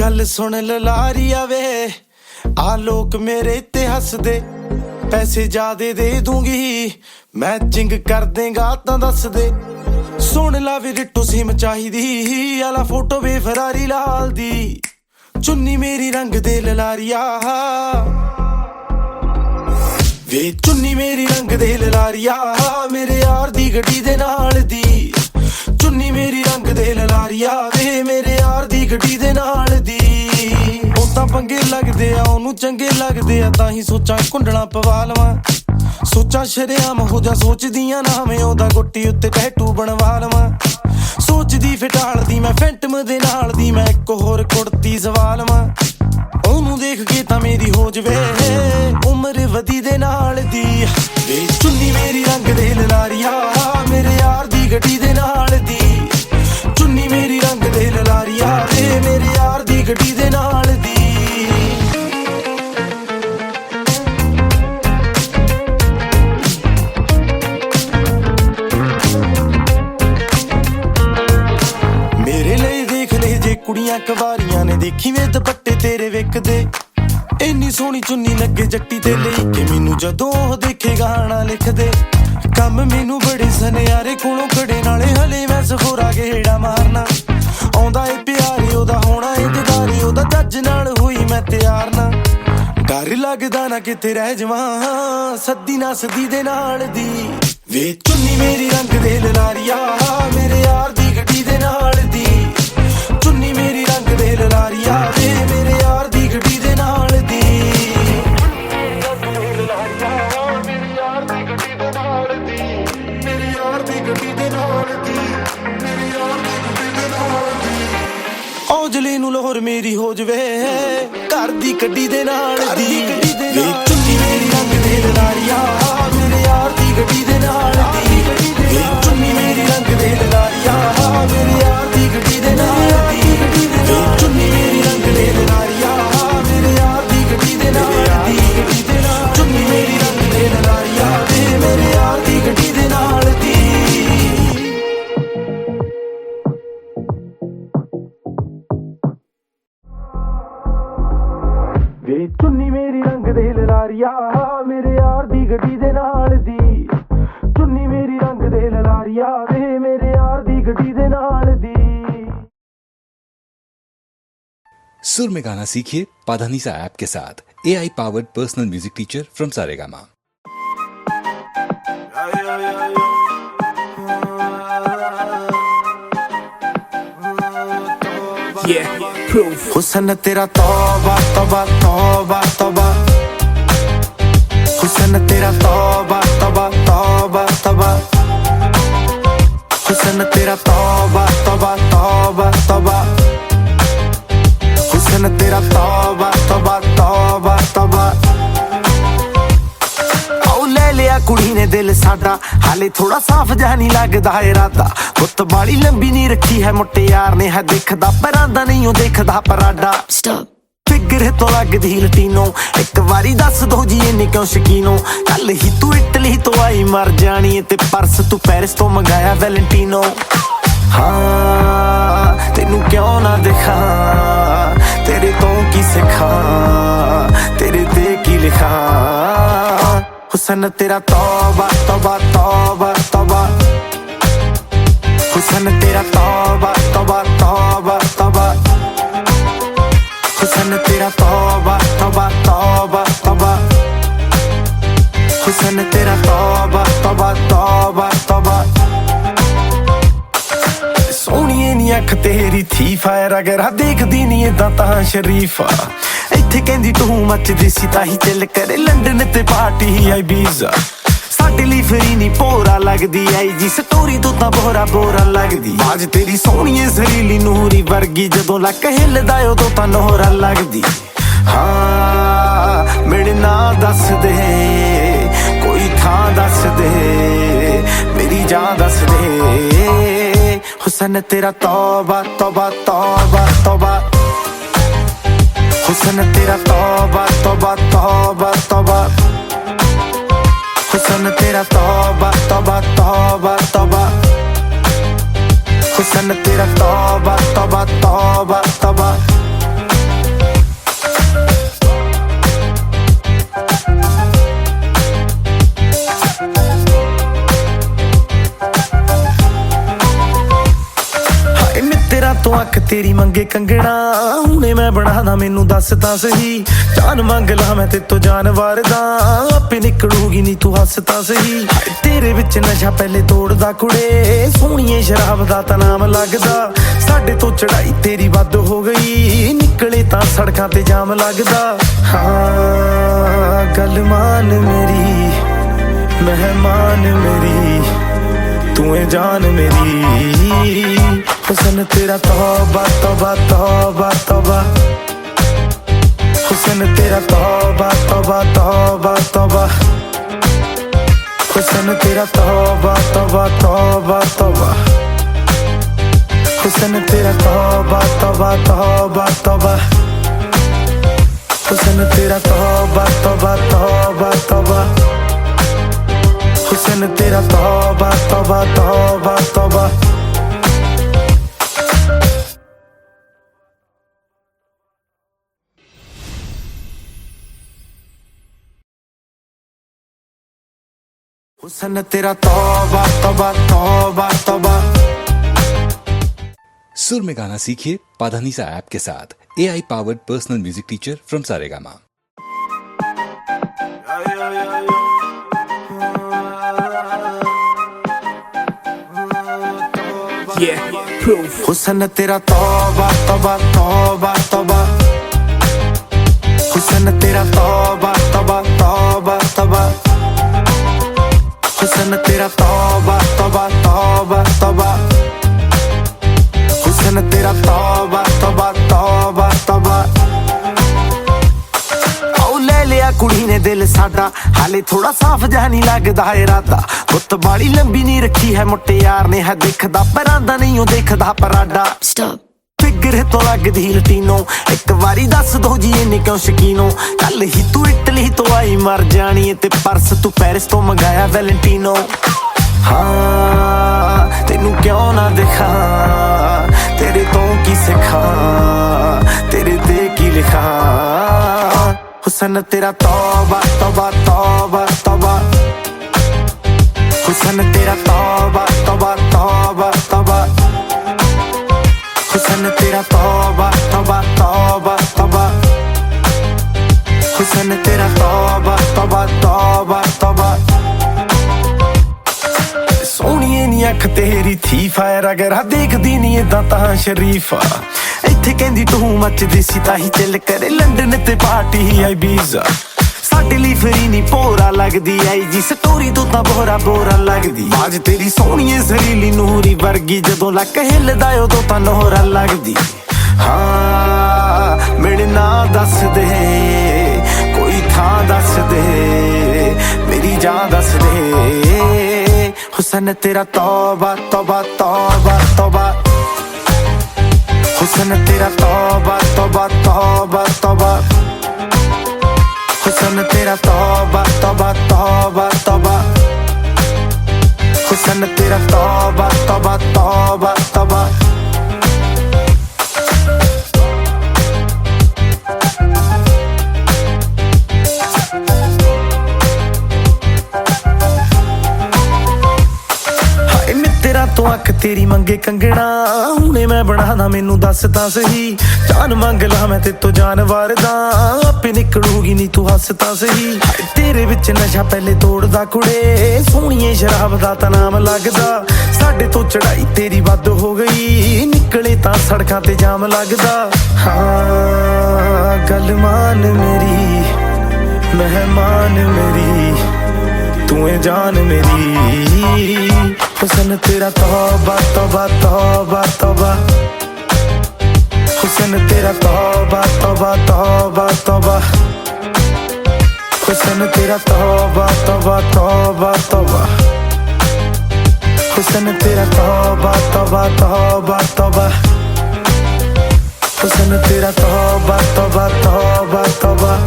ਗੱਲ ਸੁਣ ਲਲਾਰੀਆ ਵੇ। ਆ ਲੋਕ ਮੇਰੇ ਤੇ ਹੱਸਦੇ, ਪੈਸੇ ਜ਼ਿਆਦੇ ਦੇ ਦੂੰਗੀ। ਮੈਚਿੰਗ ਕਰ ਦੇਗਾ ਤਾਂ ਦੱਸ ਦੇ ਸੁਣ ਲਾ ਵੀ ਰਿੱਟੂ ਸਿਮ ਚਾਹੀਦੀ। ਆਲਾ ਫੋਟੋ ਵੇ ਫਰਾਰੀ ਲਾਲ ਦੀ। ਚੁੰਨੀ ਮੇਰੀ ਰੰਗ ਦੇ ਲਲਾਰੀਆ। ਵੇ, ਚੁੰਨੀ ਮੇਰੀ ਰੰਗ ਦੇ ਲਲਾਰੀਆ। ਮੇਰੇ ਯਾਰ ਦੀ ਗੱਡੀ ਦੇ ਨਾਲ ਦੀ। ਮੇਰੀ ਰੰਗ ਲਲਾਰੀਆ ਵੇ ਮੇਰੇ ਯਾਰ ਦੀ ਗੱਡੀ ਦੇ ਨਾਲ ਦੀ। ਉਹ ਤਾਂ ਪੰਗੇ ਲੱਗਦੇ ਆ, ਉਹਨੂੰ ਚੰਗੇ ਲੱਗਦੇ ਆ, ਤਾਂ ਹੀ ਸੋਚਾਂ ਕੁੰਡਣਾ ਪਵਾ ਲਵਾਂ। ਸੋਚਾਂ ਸ਼ਰਿਆਮ ਹੋ ਜਾ ਸੋਚਦੀਆਂ ਨਾ ਉਹਦਾ ਗੁੱਟੀ ਉੱਤੇ ਟੈਟੂ ਬਣਵਾ ਲਵਾਂ। ਸੋਚਦੀ ਫਟਾਲਦੀ ਮੈਂ ਫੈਂਟਮ ਦੇ ਨਾਲ ਦੀ, ਮੈਂ ਇੱਕ ਹੋਰ ਕੁੜਤੀ ਸਵਾ ਲਵਾਂ। ਉਹਨੂੰ ਦੇਖ ਕੇ ਤਾਂ ਮੇਰੀ ਹੋ ਜਵੇ, ਉਮਰ ਵਧੀ ਦੇ ਨਾਲ ਦੀ। ਵੇ ਚੁੰਨੀ ਮੇਰੀ ਰੰਗ ਦੇ ਲਲਾਰੀਆ ਮੇਰੇ ਯਾਰ ਦੀ ਗੱਡੀ ਦੇ ਨਾਲ ਦੀ। ਦੇ ਲਲਾਰੀਆ ਮੇਰੇ ਯਾਰ ਦੀ ਗੱਡੀ ਦੇ ਨਾਲ ਦੀ। ਮੇਰੇ ਲਈ ਦੇਖ ਲੈ ਜੇ ਕੁੜੀਆਂ ਕਵਾਰੀਆਂ ਨੇ ਦੇਖੀ ਵੇ ਦੁਪੱਟੇ ਤੇਰੇ ਵੇਖਦੇ। ਇੰਨੀ ਸੋਹਣੀ ਚੁੰਨੀ ਲੱਗੇ ਜੱਟੀ ਤੇ ਲਈ ਕਿ ਮੈਨੂੰ ਜਦੋਂ ਉਹ ਦੇਖੇ ਗਾਣਾ ਲਿਖਦੇ। ਕੰਮ ਮੈਨੂੰ ਬੜੇ ਸਨਿਆਰੇ ਕੋਲੋਂ ਖੜੇ, ਨਾਲੇ ਹਲੇ ਮੈਂ ਸਫੋਰਾ ਗੇੜਾ ਮਾਰਨਾ ਲੱਗਦਾ ਨਾ ਕਿੱਥੇ ਰਹਿ ਜਾਵਾਂ ਸੱਦੀ ਨਾ ਸੱਦੀ ਦੇ ਨਾਲ ਦੀ। ਵੇ, ਚੁੰਨੀ ਮੇਰੀ ਰੰਗ ਦੇ ਲਲਾਰੀਆ ਮੇਰੇ ਯਾਰ ਦੀ ਗੱਡੀ ਦੇ ਨਾਲ ਦੀ। ਚੁੰਨੀ ਮੇਰੀ ਰੰਗ ਦੇ ਲਲਾਰੀਆ ਲੋਹਰ ਮੇਰੀ ਹੋ ਜਵੇ। ਘਰ ਦੀ ਗੱਡੀ ਦੇ ਨਾਲ ਦੀ ਵੇ ਚੁੰਨੀ ਮੇਰੀ ਰੰਗ ਦੇ ਲਲਾਰੀਆ ਮੇਰੇ ਯਾਰ ਦੀ ਗੱਡੀ ਦੇ ਨਾਲ सुर में गाना सीखिए पाधानीसा ऐप के साथ। A I powered personal music teacher from Saregama हुसन तेरा तौबा तौबा तौबा तौबा। हुसन तेरा तौबा तौबा तौबा तौबा। हुसन तेरा तौबा। ਸਾਡਾ। ਹਾਲੇ ਥੋੜਾ ਸਾਫ਼ ਜਿਹਾ ਨਹੀਂ ਲੱਗਦਾ ਇਰਾਦਾ। ਗੁੱਤ ਬਾਲੀ ਲੰਬੀ ਨਹੀਂ ਰੱਖੀ ਹੈ ਮੁੱਟਿਆਰ ਨੇ। ਹੈ ਦੇਖਦਾ ਪਰਾਂਦਾ ਨਹੀਂ ਉਹ ਦੇਖਦਾ ਪਰਾਡਾ। Stop. ਫਿਗਰ ਤੋਂ ਲੱਗਦੀ ਲਟੀਨੋ ਇੱਕ ਵਾਰੀ ਦੱਸ ਦੋ ਜੀ ਇੰਨੀ ਕਿਉਂ ਸ਼ਕੀਨੋ? ਕੱਲ ਹੀ ਤੂੰ ਇਟਲੀ ਤੋਂ ਆਈ ਮਰ ਜਾਣੀ ਤੇ ਪਰਸ ਤੂੰ ਪੈਰਿਸ ਤੋਂ ਮੰਗਾਇਆ ਵੈਲੈਂਟੀਨੋ। ਹਾਂ ਤੈਨੂੰ ਕਿਉਂ ਨਾ ਦਿਖਾਂ? ਤੇਰੇ ਤੋਂ ਕੀ ਸਿੱਖਾਂ? ਤੇਰੇ ਤੇ ਕੀ ਲਿਖਾਂ? ਹੁਸਨ ਤੇਰਾ ਤੌਬਾ ਤੌਬਾ ਤੌਬਾ ਤੌਬਾ। ਹੁਸਨ ਤੇਰਾ ਤੌਬਾ ਤੌਬਾ ਤੌਬਾ ਤੌਬਾ। ਹੁਸਨ ਤੇਰਾ ਤੌਬਾ ਤੌਬਾ ਤੌਬਾ ਤੌਬਾ। ਹੁਸਨ ਤੇਰਾ ਤੌਬਾ ਤੌਬਾ ਤੌਬਾ ਤੌਬਾ। ਸੋਹਣੀਏ ਨੀ ਅੱਖ ਤੇਰੀ ਥੀ ਫਾਇਰ, ਅਗਰ ਆ ਦੇਖਦੀ ਨੀ ਏਦਾਂ ਤਾਂ ਸ਼ਰੀਫਾ। ਇੱਥੇ ਕਹਿੰਦੀ ਤੂੰ ਮੱਚਦੀ ਸੀ, ਤਾਂ ਹੀ ਚੱਲ ਕਰੇ। ਲੰਡਨ ਤੇ ਪਾਰਟੀ ਆਈ ਵੀਜ਼ਾ ਸਾਡੇ ਲਈ ਫਰੀ ਨਹੀਂ ਪੋਰਾ ਲੱਗਦੀ ਆਈ ਜੀ। ਸਟੋਰੀ ਤੋਂ ਤਾਂ ਬੋਰਾ ਬੋਰਾ ਲੱਗਦੀ। ਬਾਜ ਤੇਰੀ ਸੋਹਣੀਏ ਜ਼ਰੀਲੀ ਨੂਰੀ ਵਰਗੀ, ਜਦੋਂ ਲੱਕ ਹਿੱਲਦਾ ਉਦੋਂ ਤਾਂ ਨੋਹਰਾ ਲੱਗਦੀ। ਹਾਂ, ਮੇਰੇ ਨਾਂ ਦੱਸ ਦੇ। ਕੋਈ ਥਾਂ ਦੱਸ ਦੇ। ਮੇਰੀ ਜਾਨ ਦੱਸ ਦੇ। ਹੁਸਨ, ਤੇਰਾ ਤੌਬਾ ਤੌਬਾ ਤੌਬਾ ਤੌਬਾ। ਹੁਸਨ ਤੇਰਾ ਤੌਬਾ ਤੌਬਾ ਤੌਬਾ ਤੌਬਾ ਹੁਸਨ ਤੇਰਾ ਤੌਬਾ ਤੌਬਾ ਤੌਬਾ ਤੌਬਾ ਹੁਸਨ ਤੇਰਾ ਤੌਬਾ ਤੌਬਾ ਤੌਬਾ ਤੌਬਾ ਅੱਖ ਤੇਰੀ ਮੰਗੇ ਕੰਗਣਾ। ਹੁਣੇ ਮੈਂ ਬਣਾਦਾ, ਮੈਨੂੰ ਦੱਸ ਤਾਂ ਸਹੀ। ਜਾਨ ਮੰਗ ਲਾ ਮੈਂ ਤੇ ਜਾਨ ਵਾਰਦਾ। ਆਪੇ ਨਿਕਲੂਗੀ ਨਹੀਂ ਤੂੰ ਹੱਸ ਤਾਂ ਸਹੀ। ਤੇਰੇ ਵਿੱਚ ਨਸ਼ਾ ਪਹਿਲੇ ਤੋੜਦਾ ਕੁੜੇ। ਸੋਹਣੀਏ ਸ਼ਰਾਬ ਦਾ ਤਾਂ ਨਾਮ ਲੱਗਦਾ। ਸਾਡੇ ਤੋਂ ਚੜਾਈ ਤੇਰੀ ਵੱਧ ਹੋ ਗਈ। ਨਿਕਲੇ ਤਾਂ ਸੜਕਾਂ ਤੇ ਜਾਮ ਲੱਗਦਾ। ਹਾਂ, ਗੱਲ ਮਾਨ ਮੇਰੀ, ਮਹਿਮਾਨ ਮੇਰੀ, ਤੂੰ ਏ ਜਾਨ ਮੇਰੀ। ਹੁਸਨ ਤੇਰਾ ਤੌਬਾ ਤੌਬਾ ਤੌਬਾ ਤੌਬਾ ਹੁਸਨ ਤੇਰਾ ਤੌਬਾ ਤੌਬਾ ਤੌਬਾ ਤੌਬਾ ਹੁਸਨ ਤੇਰਾ ਤੌਬਾ ਤੌਬਾ ਤੌਬਾ ਤੌਬਾ ਹੁਸਨ ਤੇਰਾ ਤੌਬਾ ਤੌਬਾ ਤੌਬਾ ਤੌਬਾ ਹੁਸਨ ਤੇਰਾ ਤੌਬਾ ਤੌਬਾ ਤੌਬਾ ਤੌਬਾ ਹੁਸਨ ਤੇਰਾ ਤੌਬਾ ਤੌਬਾ ਤੌਬਾ ਤੌਬਾ सुर में गाना सीखिए पाधानीसा ऐप के साथ। A I powered personal music teacher from Saregama हुसन तेरा तौबा तौबा तौबा तौबा। हुसन तेरा तौबा। ਤੇਰਾ ਤੌਬਾ ਤੌਬਾ ਤੌਬਾ ਤੌਬਾ। ਹੁਸਨ ਤੇਰਾ ਤੌਬਾ ਤੌਬਾ ਤੌਬਾ ਤੌਬਾ। ਆਉ ਲੈ ਲਿਆ ਕੁੜੀ ਨੇ ਦਿਲ ਸਾਡਾ। ਹਾਲੇ ਥੋੜਾ ਸਾਫ਼ ਜਿਹਾ ਨਹੀਂ ਲੱਗਦਾ ਇਰਾਦਾ ਗੁੱਤ ਬਾੜੀ ਲੰਬੀ ਨਹੀਂ ਰੱਖੀ ਹੈ ਮੁੱਟਿਆਰ ਨੇ। ਹੈ ਦੇਖਦਾ ਪਰਾਂ ਦਾ ਨਹੀਂ ਉਹ ਦੇਖਦਾ ਪਰਾਡਾ। Stop. ਫਿਗਰ ਤੋਂ ਲੱਗਦੀ ਲਟੀਨੋ ਇੱਕ ਵਾਰੀ ਦੱਸ ਦੋ ਜੀ ਇਹਨੇ ਕਿਉਂ ਸ਼ਕੀਨੋ। ਕੱਲ ਹੀ ਤੂੰ ਇਟਲੀ ਤੋਂ ਆਈ ਮਰ ਜਾਣੀ ਤੇ ਪਰਸ ਤੂੰ ਪੈਰਿਸ ਤੋਂ ਮੰਗਾਇਆ ਵੈਲੈਂਟੀਨੋ। ਹਾਂ, ਤੈਨੂੰ ਕਿਉਂ ਨਾ ਦਿਖਾਂ? ਤੇਰੇ ਤੋਂ ਕੀ ਸਿੱਖਾਂ? ਤੇਰੇ ਤੇ ਕੀ ਲਿਖਾਂ? ਹੁਸਨ, ਤੇਰਾ ਤੌਬਾ ਤੌਬਾ ਤੌਬਾ ਤੌਬਾ। ਹੁਸਨ, ਤੇਰਾ ਤੌਬਾ ਤੌਬਾ ਤੌਬਾ ਤੌਬਾ। ਹੁਸਨ, ਤੇਰਾ ਤੌਬਾ ਤੌਬਾ ਤੌਬਾ ਤੌਬਾ। ਹੁਸਨ, ਤੇਰਾ ਤੌਬਾ ਤੌਬਾ ਤੌਬਾ। ਨੀ ਅੱਖ ਤੇਰੀ ਥੀ ਫਾਇਰ, ਅਗਰ ਆ ਦੇਖਦੀ ਨੀ ਏਦਾਂ ਤਾਂ ਸ਼ਰੀਫਾ ਇੱਥੇ ਕਹਿੰਦੀ ਤੂੰ ਮੱਚਦੀ ਸੀ ਤਾਂ ਹੀ ਚੱਲ ਕਰੇ। ਲੰਡਨ ਤੇ ਪਾਰਟੀ ਆਈ ਵੀਜ਼ਾ ਸਾਡੇ ਲਈ ਫਰੀ ਨਹੀਂ ਪੋਰਾ ਲੱਗਦੀ। ਆਈ ਜੀ ਸਟੋਰੀ ਤੋਂ ਤਾਂ ਬੋਰਾ ਬੋਰਾ ਲੱਗਦੀ। ਬਾਜ ਤੇਰੀ ਸੋਹਣੀਏ ਜ਼ਰੀਲੀ ਨੂਰੀ ਵਰਗੀ। ਜਦੋਂ ਲੱਕ ਹਿੱਲਦਾ ਉਦੋਂ ਤਾਂ ਨੋਹਰਾ ਲੱਗਦੀ। ਹਾਂ, ਮੇਰੇ ਨਾਂ ਦੱਸ ਦੇ। ਕੋਈ ਥਾਂ ਦੱਸ ਦੇ। ਮੇਰੀ ਜਾਨ ਦੱਸ ਦੇ। Hussein tera toba toba toba toba Hussein tera toba toba toba toba Hussein tera toba toba toba toba Hussein tera toba toba toba toba ਤੇਰੀ ਮੰਗੇ ਕੰਗਣਾ, ਹੁਣੇ ਮੈਂ ਬਣਾਦਾ, ਮੈਨੂੰ ਦੱਸ ਤਾਂ ਸਹੀ। ਜਾਨ ਮੰਗ ਲਾ, ਮੈਂ ਤੇ ਜਾਨ ਵਾਰਦਾ। ਆਪੇ ਨਿਕਲੂਗੀ ਨਹੀਂ ਤੂੰ ਹੱਸ ਤਾਂ ਸਹੀ। ਤੇਰੇ ਵਿੱਚ ਨਸ਼ਾ ਪਹਿਲੇ ਤੋੜਦਾ ਕੁੜੇ, ਸੋਹਣੀਏ ਸ਼ਰਾਬ ਦਾ ਤਾਂ ਨਾਮ ਲੱਗਦਾ। ਸਾਡੇ ਤੋਂ ਚੜਾਈ ਤੇਰੀ ਵੱਧ ਹੋ ਗਈ, ਨਿਕਲੇ ਤਾਂ ਸੜਕਾਂ ਤੇ ਜਾਮ ਲੱਗਦਾ। ਹਾਂ, ਗੱਲ ਮਾਨ ਮੇਰੀ, ਮਹਿਮਾਨ ਮੇਰੀ। ਤੂੰ ਏ ਜਾਨ ਮੇਰੀ ਹੁਸਨ ਤੇਰਾ ਤੌਬਾ ਤੌਬਾ ਤੌਬਾ ਤੌਬਾ ਹੁਸਨ ਤੇਰਾ ਤੌਬਾ ਤੌਬਾ ਤੌਬਾ ਤੌਬਾ ਹੁਸਨ ਤੇਰਾ ਤੌਬਾ ਤੌਬਾ ਤੌਬਾ ਤੌਬਾ ਹੁਸਨ ਤੇਰਾ ਤੌਬਾ ਤੌਬਾ ਤੌਬਾ ਤੌਬਾ ਹੁਸਨ ਤੇਰਾ ਤੌਬਾ ਤੌਬਾ ਤੌਬਾ ਤੌਬਾ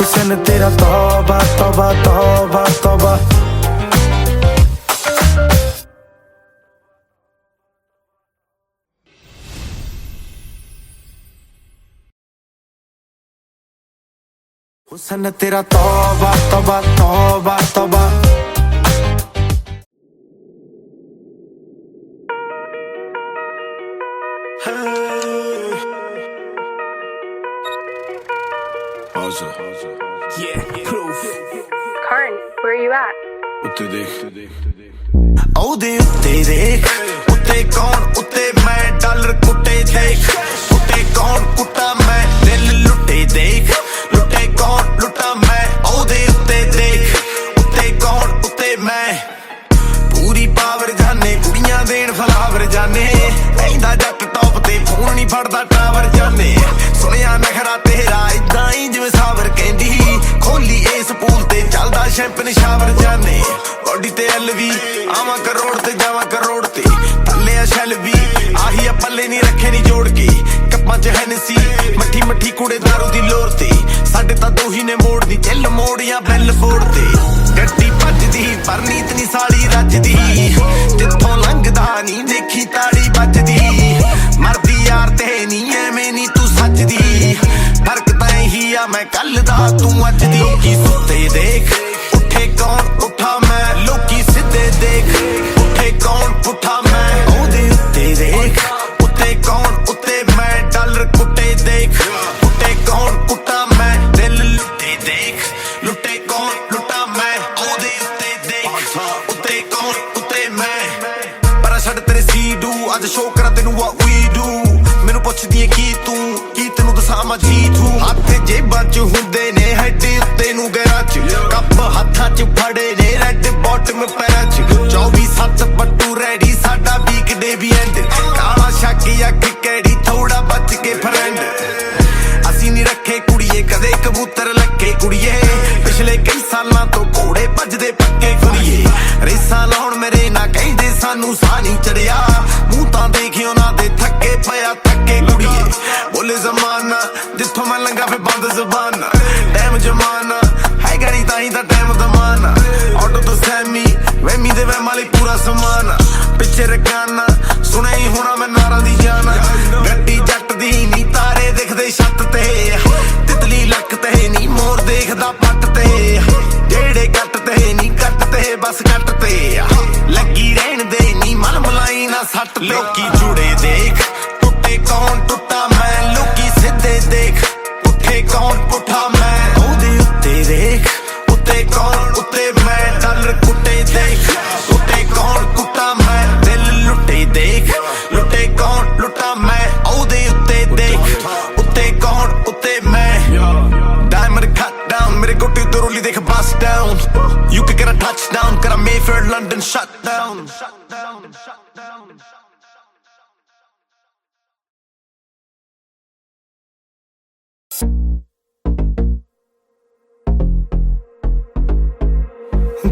ਹੁਸਨ ਤੇਰਾ ਤੌਬਾ ਤੌਬਾ ਤੌਬਾ ਤੌਬਾ ਹੁਸਨ ਤੇਰਾ ਤੌਬਾ ਤੌਬਾ ਤੌਬਾ ਤੌਬਾ ਉੱਤੇ ਦੇਖ। ਉਹਦੇ ਉੱਤੇ ਦੇਖ। ਉੱਤੇ ਕੌਣ ਉੱਤੇ ਮੈਂ ਡਾਲਰ ਕੁੱਟੇ ਪੁੱਛਦੀ ਏ, ਕੀ ਤੂੰ? ਕੀ ਤੈਨੂੰ ਦੱਸਾਂ ਮੈਂ ਜੀ ਤੂੰ? ਹੱਥ ਜੇਬਾਂ 'ਚ ਹੁੰਦੇ ਨੇ, ਹੈਡ ਉੱਤੇ ਨੂੰ ਗੈਰਾਂ 'ਚ। ਕੱਪ ਹੱਥਾਂ 'ਚ ਫੜੇ ਨੇ ਰੈੱਡ ਬਾਟਮ ਪੈਰਾਂ 'ਚ। 24 7 ਬੱਟੂ ਰੈਡੀ ਸਾਡਾ ਵੀਕਡੇ ਵੀ ਐਂਡ ਕਾਲਾ ਸ਼ੱਕ ਅੱਖ ਥੋੜਾ ਬਚ ਕੇ ਫਰੈਂਡ ਅਸੀਂ ਨਹੀਂ ਰੱਖੇ ਕੁੜੀਏ, ਕਦੇ ਕਬੂਤਰ ਲੱਕੇ ਕੁੜੀਏ। ਪਿਛਲੇ ਕਈ ਸਾਲਾਂ ਤੋਂ ਘੋੜੇ ਭੱਜਦੇ ਪੱਕੇ ਕੁੜੀਏ। ਰੇਸਾਂ ਲਾਉਣ ਮੇਰੇ ਨਾ ਕਹਿੰਦੇ, ਸਾਨੂੰ ਸਾਹ ਨਹੀਂ ਚੜਿਆ। ਮੂੰਹ ਤਾਂ ਦੇਖੀ ਉਹਨਾਂ ਦੇ ਥੱਕੇ ਪਿਆ ਬੋਲੇ ਜ਼ਮਾਨਾ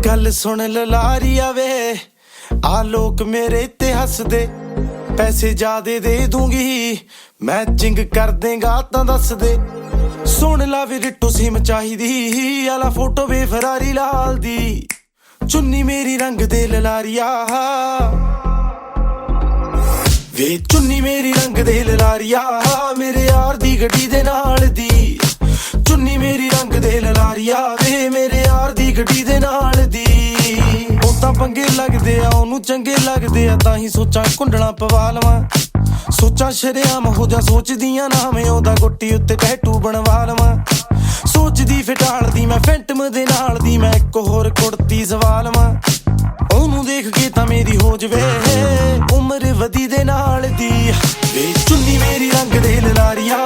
ਗੱਲ ਸੁਣ ਲਲਾਰੀਆ ਵੇ ਆ ਲੋਕ ਮੇਰੇ ਤੇ ਹੱਸਦੇ। ਪੈਸੇ ਜ਼ਿਆਦੇ ਦੇ ਦੂੰਗੀ ਮੈਚਿੰਗ ਕਰ ਦੇਗਾ ਤਾਂ ਦੱਸ ਦੇ ਸੁਣ ਲਾ ਵੀ ਰਿੱਟੂ ਸਿਮ ਚਾਹੀਦੀ, ਆਲਾ ਫੋਟੋ ਵੇ ਫਰਾਰੀ ਲਾਲ ਦੀ ਚੁੰਨੀ ਮੇਰੀ ਰੰਗ ਦੇ ਲਲਾਰੀਆ ਵੇ ਚੁੰਨੀ ਮੇਰੀ ਰੰਗ ਦੇ ਲਲਾਰੀਆ, ਮੇਰੇ ਯਾਰ ਦੀ ਗੱਡੀ ਦੇ ਨਾਲ ਦੀ। ਚੁੰਨੀ ਮੇਰੀ ਰੰਗ ਦੇ ਲਲਾਰੀਆ, ਵੇ ਮੇਰੇ ਯਾਰ ਦੀ ਗੱਡੀ ਦੇ ਨਾਲ ਦੀ। ਉਹ ਤਾਂ ਪੰਗੇ ਲੱਗਦੇ ਆ, ਉਹਨੂੰ ਚੰਗੇ ਲੱਗਦੇ ਆ, ਤਾਂ ਹੀ ਸੋਚਾਂ ਕੁੰਡਲਾ ਪਵਾ ਲਵਾਂ। ਸੋਚਾਂ ਸ਼ਰਿਆਮ ਹੋ ਜਾ ਸੋਚਦੀਆਂ ਨਾ ਮੈਂ ਉਹਦਾ ਗੁੱਟੀ ਉੱਤੇ ਟੈਟੂ ਬਣਵਾ ਲਵਾਂ। ਸੋਚਦੀ ਫਟਾਲਦੀ ਮੈਂ ਫੈਂਟਮ ਦੇ ਨਾਲ ਦੀ ਮੈਂ, ਇੱਕ ਹੋਰ ਕੁੜਤੀ ਸਵਾਲ ਵਾਂ ਉਹਨੂੰ ਦੇਖ ਕੇ ਤਾਂ ਮੇਰੀ ਹੋ ਜਵੇ। ਉਮਰ ਵਧੀ ਦੇ ਨਾਲ ਦੀ। ਵੇ ਚੁੰਨੀ ਮੇਰੀ ਰੰਗ ਦੇ ਲਲਾਰੀਆ।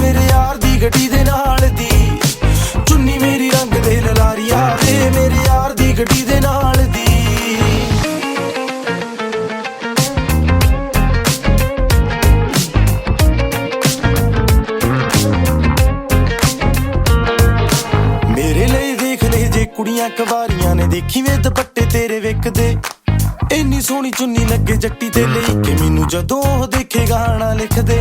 ਮੇਰੇ ਯਾਰ ਦੀ ਗੱਡੀ ਦੇ ਜਦੋਂ ਉਹ ਦੇਖੇ ਗਾਣਾ ਲਿਖਦੇ,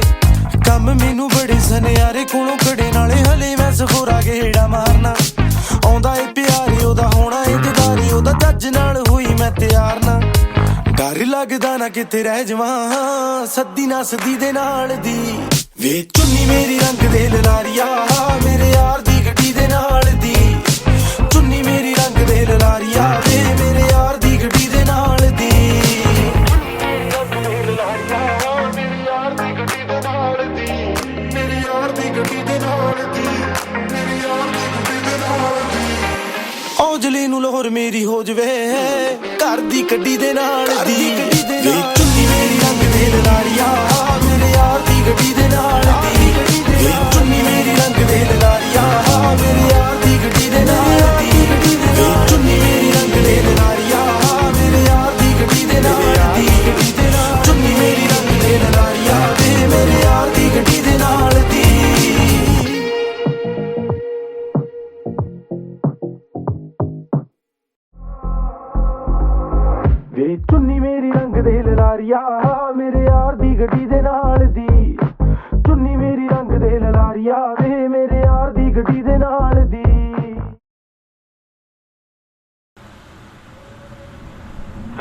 ਕੰਮ ਮੈਨੂੰ ਬੜੇ ਸਨਿਆਰੇ ਕੋਲੋਂ ਖੜੇ, ਨਾਲੇ ਹਲੇ ਮੈਂ ਸਫੋਰਾ ਗੇੜਾ ਮਾਰਨਾ। ਆਉਂਦਾ ਏ ਪਿਆਰੇ, ਉਹਦਾ ਹੋਣਾ ਏ ਦਿਦਾਰੀ ਉਹਦਾ ਜੱਜ ਨਾਲ ਹੋਈ ਮੈਂ ਤਿਆਰ ਨਾ। ਡਰ ਲੱਗਦਾ ਨਾ ਕਿਤੇ ਰਹਿ ਜਾਵਾਂ, ਸੱਦੀ ਨਾ ਸਦੀ ਦੇ ਨਾਲ ਦੀ। ਵੇ ਚੁੰਨੀ ਮੇਰੀ ਰੰਗ ਦੇ ਲਲਾਰੀਆ, ਮੇਰੇ ਯਾਰ ਹੋਰ ਮੇਰੀ ਹੋ ਜਵੇ। ਘਰ ਦੀ ਗੱਡੀ ਦੇ ਨਾਲ ਦੀ ਵੇ ਚੁੰਨੀ ਮੇਰੀ ਰੰਗ ਦੇ ਲਲਾਰੀਆ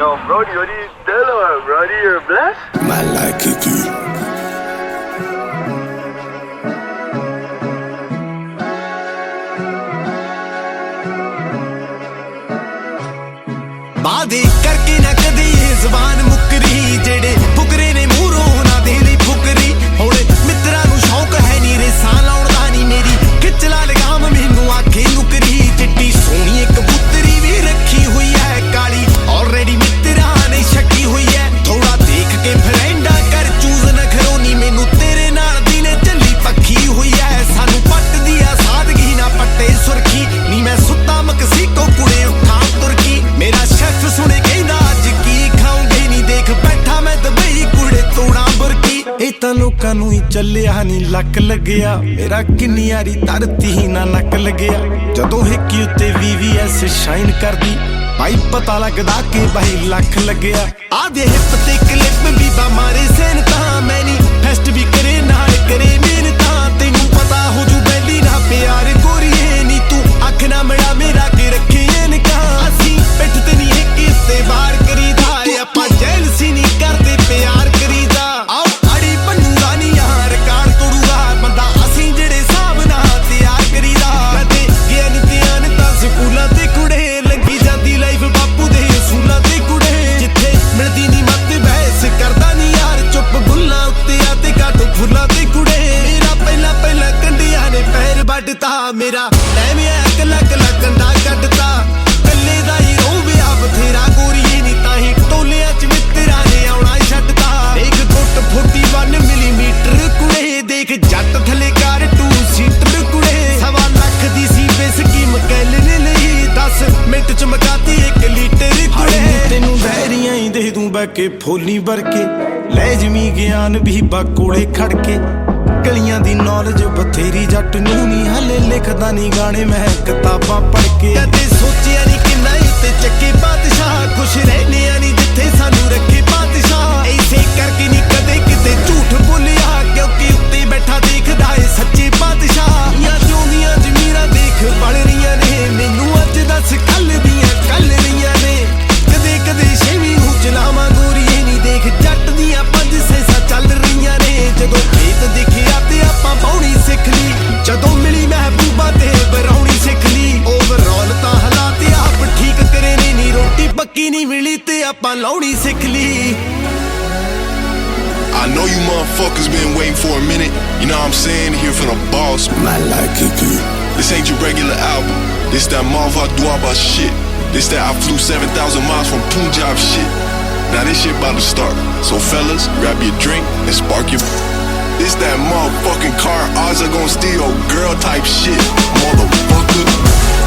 Yo, Brody, what do you doing, Brody? You're blessed? My like it, बात करके न ਚੱਲਿਆ ਨਹੀਂ ਲੱਕ ਲੱਗਿਆ। ਮੇਰਾ ਕਿੰਨੀ ਯਾਰੀ ਧਰਤੀ ਹੀ ਨਾ ਨੱਕ ਲੱਗਿਆ। ਜਦੋਂ ਹਿੱਕੀ ਉੱਤੇ VVS ਸ਼ਾਈਨ ਕਰਦੀ, ਭਾਈ ਪਤਾ ਲੱਗਦਾ ਕਿ ਬਾਈ ਲੱਖ ਲੱਗਿਆ। ਆਦੇ ਹਿੱਪ ਤੇ ਕਲਿੱਪ ਵੀ ਬਾ ਮਾਰੇ ਸੈਨ ਤਾਂ ਮੈਂ ਫੈਸਟ ਵੀ ਕਰੇ, ਨਾਲ ਕਰੇ ਮਿਹਨਤਾਂ ਤੈਨੂੰ ਪਤਾ ਹੋ ਜੂ ਬੈਲੀ ਨਾ ਪਿਆਰ ਦੇ ਦੂੰ ਬੈ ਕੇ ਫੋਲੀ ਲੈ ਜਮੀ ਗਿਆਨ ਵੀ ਬਾ ਖੜ ਕੇ ਗਲੀਆਂ ਦੀ ਨੌਲੇਜ ਬਥੇਰੀ ਜੱਟ ਨੂੰ ਨਹੀਂ ਹਲੇ ਲਿਖਦਾ ਨਹੀਂ ਗਾਣੇ, ਮੈਂ ਕਿਤਾਬਾਂ ਪੜ੍ਹ ਕੇ। ਕਦੇ ਸੋਚਿਆ ਨਹੀਂ ਕਿੰਨਾ ਉੱਤੇ ਚੱਕੇ ਬਾਦਸ਼ਾਹ। ਖੁਸ਼ ਰਹਿਨੇ ਆ ਨਹੀਂ ਜਿੱਥੇ ਸਾਨੂੰ ਰੱਖੇ ਬਾਦਸ਼ਾਹ। ਐਸੇ ਕਰਕੇ ਨਹੀਂ ਕਦੇ ਕਿਤੇ ਝੂਠ ਬੋਲਿਆ। ਕਿਉਂਕਿ ਉੱਤੇ ਬੈਠਾ ਦੇਖਦਾ ਏ ਸੱਚੇ ਬਾਦਸ਼ਾਹ। ਯਾ ਜਿਉਂਦੀਆਂ ਜ਼ਮੀਰਾਂ ਦੇਖ ਬਣ ਰਹੀਆਂ ਨੇ। ਮੈਨੂੰ ਅੱਜ ਦੱਸ ਕੱਲ ਦੀਆਂ ਆਪਾਂ ਲਾਉਣੀ ਸਿੱਖ ਲਈ I know you motherfuckers been waiting for a minute. You know what I'm saying? Here for the boss. ਮੈਂ like Ki This ain't your regular album. This that Malva Duaba shit. This that I flew 7,000 miles from Punjab shit. Now this shit about to start. So fellas, grab your drink and spark your. This that motherfucking car odds are gonna steal girl type shit. Motherfucker.